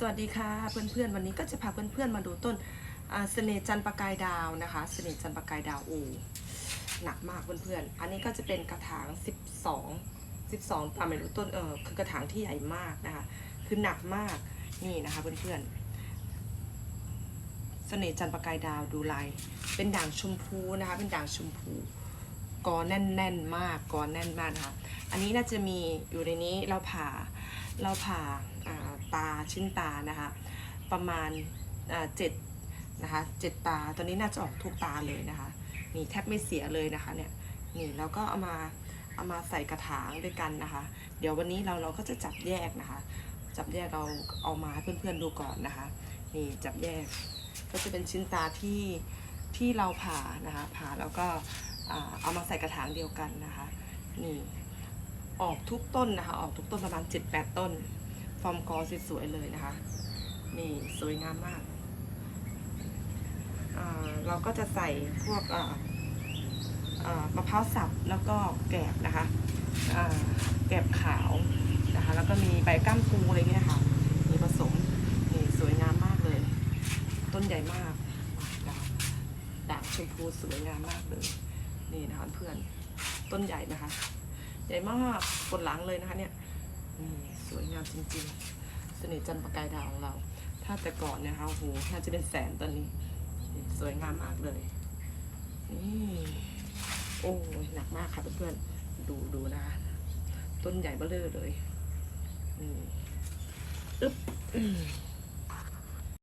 สวัสดีค่ะเพื่อนๆวันนี้ก็จะพาเพื่อนๆมาดูต้นเสน่ห์จันประกายดาวนะคะเสน่ห์จันประกายดาวโอหนักมากเพื่อนๆอันนี้ก็จะเป็นกระถาง 12 12ตามไม่รู้ต้นเออคือกระถางที่ใหญ่มากนะคะ คือหนักมากนี่นะคะเพื่อนๆเสน่ห์จันประกายดาวดูลายเป็นด่างชมพูนะคะ เป็นด่างชมพูกอแน่นๆมากกอแน่นมากนะคะอันนี้น่าจะมีอยู่ในนี้เราผ่าเราผ่าอ่า ตาชิ้นตานะคะประมาณเจ็ดนะคะเจ็ดตาตอนนี้น่าจะออกทุกตาเลยนะคะนี่แทบไม่เสียเลยนะคะเนี่ยนี่แล้วก็เอามาเอามาใส่กระถางด้วยกันนะคะ เดี๋ยววันนี้เราเราก็จะจับแยกนะคะ จับแยกเราเอามาให้เพื่อนๆดูก่อนนะคะ นี่จับแยกก็จะเป็นชิ้นตาที่ที่เราผ่านะคะผ่าแล้วก็เอามาใส่กระถางเดียวกันนะคะนี่ออกทุกต้นนะคะ ออกทุกต้นประมาณ 7-8 ต้น ฟอร์มกอสวยๆเลยนะคะ นี่สวยงามมาก เราก็จะใส่พวกอ่าอ่ามะพร้าวสับแล้วก็แกบนะคะแกบขาวนะคะ แล้วก็มีใบก้ามปูอะไรเงี้ยค่ะ มีผสมนี่สวยงามมากเลย ต้นใหญ่มากด่างชมพูสวยงามมากเลย นี่นะคะเพื่อน ต้นใหญ่นะคะ ใหญ่มากกดหลังเลยนะคะเนี่ย นี่สวยงามจริงๆ เสน่ห์จันทร์ประกายดาวของเรา ถ้าแต่ก่อนเนยนะคะโอ้โหน่าจะเป็นแสนตอนนี้ สวยงามมากเลย นี่โอ้ยหนักมากค่ะเพื่อนๆ ดูดูนะคะต้นใหญ่เบ้อเร่อเลยนี่อึ๊บ